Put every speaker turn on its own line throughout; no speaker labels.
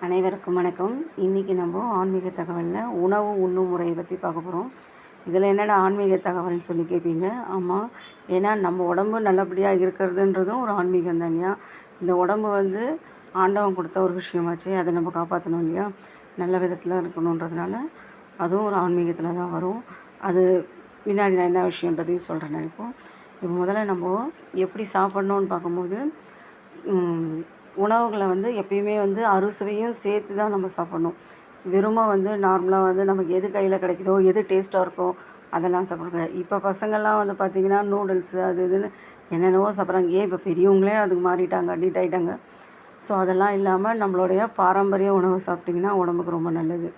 அனைவருக்கும் வணக்கம். இன்றைக்கி நம்ம ஆன்மீக தகவலில் உணவு உண்ணும் முறையை பற்றி பார்க்க போகிறோம் இதில் என்னடா ஆன்மீக தகவல்னு சொல்லி கேட்பீங்க ஆமாம் ஏன்னா நம்ம உடம்பு நல்லபடியாக இருக்கிறதுன்றதும் ஒரு ஆன்மீகம் தானியா இந்த உடம்பு வந்து ஆண்டவன் கொடுத்த ஒரு விஷயமாச்சு அதை நம்ம காப்பாற்றணும் இல்லையா? நல்ல விதத்தில் இருக்கணுன்றதுனால அதுவும் ஒரு ஆன்மீகத்தில் தான் வரும். அது பின்னாடி நான் என்ன விஷயன்றதையும் சொல்கிறேன் நினைப்போம் இப்போ. முதல்ல நம்ம எப்படி சாப்பிட்ணுன்னு பார்க்கும்போது உணவுகளை வந்து எப்பயுமே வந்து அறுசுவையும் சேர்த்து தான் நம்ம சாப்பிட்ணும். வெறுமை வந்து நார்மலாக வந்து நமக்கு எது கையில் கிடைக்குதோ எது டேஸ்ட்டாக இருக்கோ அதெல்லாம் சாப்பிடக்கூடாது. இப்போ பசங்கள்லாம் வந்து பார்த்திங்கன்னா நூடுல்ஸு அது இதுன்னு என்னென்னவோ சாப்பிட்றாங்க. ஏன் இப்போ பெரியவங்களே அதுக்கு மாறிட்டாங்க அடிக்ட் ஆகிட்டாங்க ஸோ அதெல்லாம் இல்லாமல் நம்மளுடைய பாரம்பரிய உணவு சாப்பிட்டிங்கன்னா உடம்புக்கு ரொம்ப நல்லது.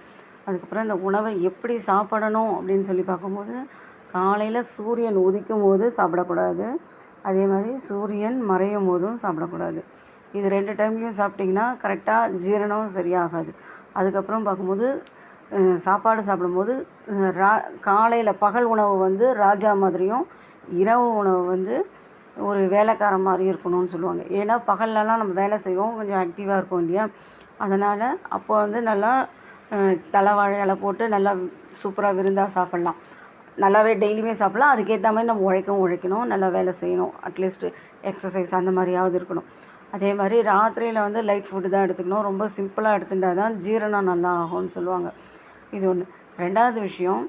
அதுக்கப்புறம் இந்த உணவை எப்படி சாப்பிடணும் அப்படின்னு சொல்லி பார்க்கும்போது காலையில் சூரியன் உதிக்கும் போது சாப்பிடக்கூடாது. அதே மாதிரி சூரியன் மறையும் போதும் சாப்பிடக்கூடாது. இது ரெண்டு டைம்லையும் சாப்பிட்டிங்கன்னா கரெக்டாக ஜீரணம் சரியாகாது. அதுக்கப்புறம் பார்க்கும்போது சாப்பாடு சாப்பிடும்போது ரா காலையில் பகல் உணவு வந்து ராஜா மாதிரியும் இரவு உணவு வந்து ஒரு வேலைக்கார மாதிரி இருக்கணும்னு சொல்லுவாங்க. ஏன்னா பகல்லலாம் நம்ம வேலை செய்வோம் கொஞ்சம் ஆக்டிவாக இருக்கும் இல்லையா? அதனால் அப்போ வந்து நல்லா தலைவாழை இலை போட்டு நல்லா சூப்பராக விருந்தாக சாப்பிட்லாம். நல்லாவே டெய்லியுமே சாப்பிட்லாம். அதுக்கேற்ற மாதிரி நம்ம உழைக்கவும் உழைக்கணும். நல்லா வேலை செய்யணும். அட்லீஸ்ட் எக்ஸசைஸ் அந்த மாதிரியாவது இருக்கணும். அதே மாதிரி ராத்திரியில் வந்து லைட் ஃபுட்டு தான் எடுத்துக்கணும். ரொம்ப சிம்பிளாக எடுத்துட்டா தான் ஜீரணம் நல்லா ஆகும்னு சொல்லுவாங்க. இது ஒன்று ரெண்டாவது விஷயம்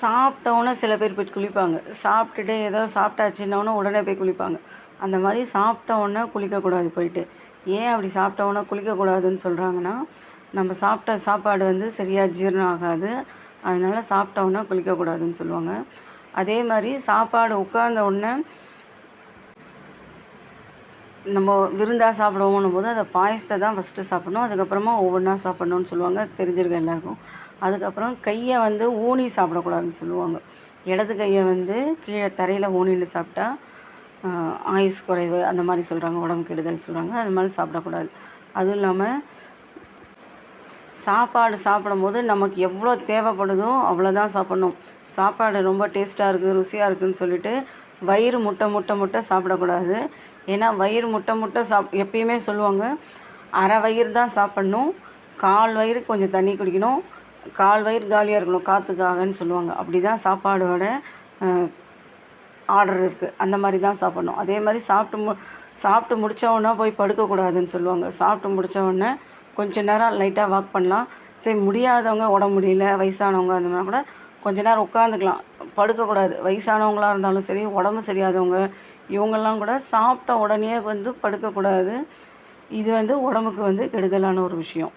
சாப்பிட்டவுடனே சில பேர் போய் குளிப்பாங்க. சாப்பிட்டுட்டு ஏதோ சாப்பிட்டாச்சுன்னொன்னே உடனே போய் குளிப்பாங்க. அந்த மாதிரி சாப்பிட்ட உடனே குளிக்கக்கூடாது போயிட்டு. ஏன் அப்படி சாப்பிட்ட குளிக்கக்கூடாதுன்னு சொல்கிறாங்கன்னா நம்ம சாப்பிட்ட சாப்பாடு வந்து சரியாக ஜீரணம் ஆகாது. அதனால சாப்பிட்டோன்னே குளிக்கக்கூடாதுன்னு சொல்லுவாங்க. அதே மாதிரி சாப்பாடு உட்கார்ந்த உடனே நம்ம விருந்தாக சாப்பிடுவோம்னும் போது அந்த பாயசத்தை தான் ஃபஸ்ட்டு சாப்பிடணும். அதுக்கப்புறமா ஒவ்வொன்றா சாப்பிடணும்னு சொல்லுவாங்க. தெரிஞ்சிருக்க எல்லாருக்கும். அதுக்கப்புறம் கையை வந்து ஊனி சாப்பிடக்கூடாதுன்னு சொல்லுவாங்க. இடது கையை வந்து கீழே தரையில் ஊனின்னு சாப்பிட்டா ஆயுஸ் குறைவு அந்த மாதிரி சொல்கிறாங்க உடம்பு கெடுதல் சொல்கிறாங்க அது மாதிரி சாப்பிடக்கூடாது. அதுவும் இல்லாமல் சாப்பாடு சாப்பிடும்போது நமக்கு எவ்வளோ தேவைப்படுதோ அவ்வளோதான் சாப்பிட்ணும். சாப்பாடு ரொம்ப டேஸ்ட்டாக இருக்குது ருசியாக இருக்குதுன்னு சொல்லிட்டு வயிறு முட்டை முட்டை முட்டை சாப்பிடக்கூடாது. ஏன்னா வயிறு முட்டை முட்டை சாப் எப்பயுமே சொல்லுவாங்க அரை வயிறு தான் சாப்பிட்ணும் கால் வயிறு கொஞ்சம் தண்ணி குடிக்கணும் கால் வயிறு காலியாக இருக்கணும் காற்றுக்காகன்னு சொல்லுவாங்க. அப்படி தான் சாப்பாடோட ஆர்டர் இருக்குது அந்த மாதிரி தான் சாப்பிட்ணும். அதே மாதிரி சாப்பிட்டு மு சாப்பிட்டு முடித்தவொன்னே போய் படுக்கக்கூடாதுன்னு சொல்லுவாங்க. சாப்பிட்டு முடித்தவொடனே கொஞ்ச நேரம் லைட்டாக வாக் பண்ணலாம். சரி முடியாதவங்க உடம்பு முடியல வயசானவங்க அந்த மாதிரி கூட கொஞ்ச நேரம் உட்காந்துக்கலாம். படுக்கக்கூடாது. வயசானவங்களாக இருந்தாலும் சரி உடம்பு சரியாதவங்க இவங்கெல்லாம் கூட சாப்பிட்ட உடனே வந்து படுக்கக்கூடாது. இது வந்து உடம்புக்கு வந்து கெடுதலான ஒரு விஷயம்.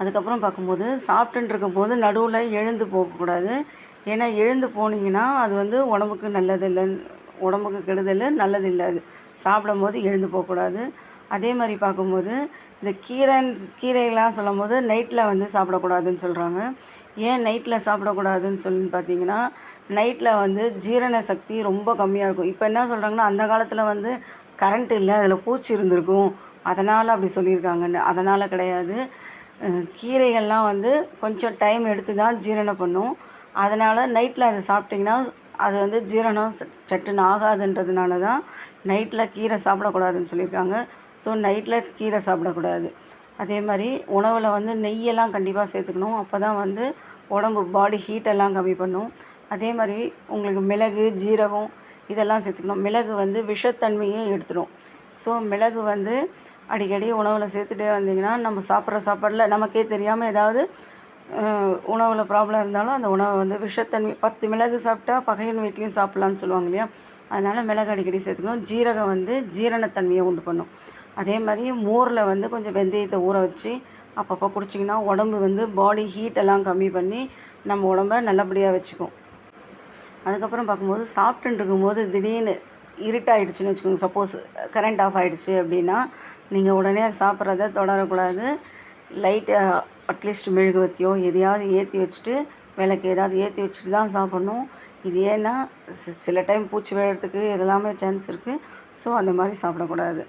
அதுக்கப்புறம் பார்க்கும்போது சாப்பிட்டுட்டு இருக்கும்போது நடுவில் எழுந்து போகக்கூடாது. ஏன்னா எழுந்து போனீங்கன்னா அது வந்து உடம்புக்கு நல்லது இல்லை உடம்புக்கு கெடுதல் நல்லது இல்லை அது சாப்பிடும்போது எழுந்து போகக்கூடாது. அதே மாதிரி பார்க்கும்போது இந்த கீரைன்னு கீரையெல்லாம் சொல்லும் போது நைட்டில் வந்து சாப்பிடக்கூடாதுன்னு சொல்கிறாங்க ஏன் நைட்டில் சாப்பிடக்கூடாதுன்னு சொல்லி பார்த்தீங்கன்னா நைட்டில் வந்து ஜீரண சக்தி ரொம்ப கம்மியாக இருக்கும். இப்போ என்ன சொல்கிறாங்கன்னா அந்த காலத்தில் வந்து கரண்ட் இல்லை அதில் பூச்சி இருந்திருக்கும். அதனால் அப்படி சொல்லியிருக்காங்கன்னு. அதனால் கிடையாது. கீரைகள்லாம் வந்து கொஞ்சம் டைம் எடுத்து தான் ஜீரணம் பண்ணும். அதனால் நைட்டில் அதை சாப்பிட்டிங்கன்னா அது வந்து ஜீரணம் சட்டுன்னு ஆகாதுன்றதுனால தான் நைட்டில் கீரை சாப்பிடக்கூடாதுன்னு சொல்லியிருக்காங்க. ஸோ நைட்டில் கீரை சாப்பிடக்கூடாது. அதே மாதிரி உணவில் வந்து நெய்யெல்லாம் கண்டிப்பாக சேர்த்துக்கணும். அப்போ தான் வந்து உடம்பு பாடி ஹீட்டெல்லாம் கம்மி பண்ணும். அதே மாதிரி உங்களுக்கு மிளகு ஜீரகம் இதெல்லாம் சேர்த்துக்கணும். மிளகு வந்து விஷத்தன்மையே எடுத்துடும் ஸோ மிளகு வந்து அடிக்கடி உணவில் சேர்த்துட்டே வந்தீங்கன்னா நம்ம சாப்பிட்ற சாப்பாடில் நமக்கே தெரியாமல் ஏதாவது உணவில் ப்ராப்ளம் இருந்தாலும் அந்த உணவை வந்து விஷத்தன்மை பத்து மிளகு சாப்பிட்டா பகையின் வீட்லேயும் சாப்பிட்லான்னு சொல்லுவாங்க இல்லையா? அதனால் மிளகு அடிக்கடி சேர்த்துக்கணும். ஜீரகம் வந்து ஜீரணத்தன்மையை உண்டு பண்ணும். அதே மாதிரி மோரில் வந்து கொஞ்சம் வெந்தயத்தை ஊற வச்சு அப்பப்போ குடிச்சிங்கன்னா உடம்பு வந்து பாடி ஹீட்டெல்லாம் கம்மி பண்ணி நம்ம உடம்ப நல்லபடியாக வச்சுக்கும். அதுக்கப்புறம் பார்க்கும்போது சாப்பிட்டுன்னு இருக்கும்போது திடீர்னு இருட்டாயிடுச்சுன்னு வச்சுக்கோங்க. சப்போஸ் கரண்ட் ஆஃப் ஆகிடுச்சு அப்படின்னா நீங்கள் உடனே சாப்பிட்றத தொடரக்கூடாது. லைட்டு அட்லீஸ்ட் மெழுகுவத்தியோ எதையாவது ஏற்றி வச்சுட்டு விளக்கு ஏதாவது ஏற்றி வச்சுட்டு தான் சாப்பிட்ணும். இது ஏன்னா சில டைம் பூச்சி விழுறதுக்கு இதெல்லாமே சான்ஸ் இருக்குது ஸோ அந்த மாதிரி சாப்பிடக்கூடாது.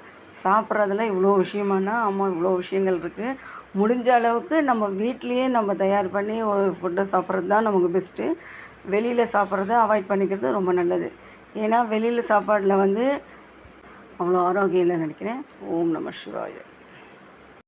சாப்பிட்றதுல இவ்வளோ விஷயமானா ஆமாம் இவ்வளோ விஷயங்கள் இருக்குது முடிஞ்ச அளவுக்கு நம்ம வீட்லேயே நம்ம தயார் பண்ணி ஒரு ஃபுட்டை சாப்பிட்றது தான் நமக்கு பெஸ்ட்டு வெளியில் சாப்பிட்றத அவாய்ட் பண்ணிக்கிறது ரொம்ப நல்லது. ஏன்னா வெளியில் சாப்பாடில் வந்து அவ்வளோ ஆரோக்கியம் இல்லைன்னு நினைக்கிறேன். ஓம் நம சிவாய.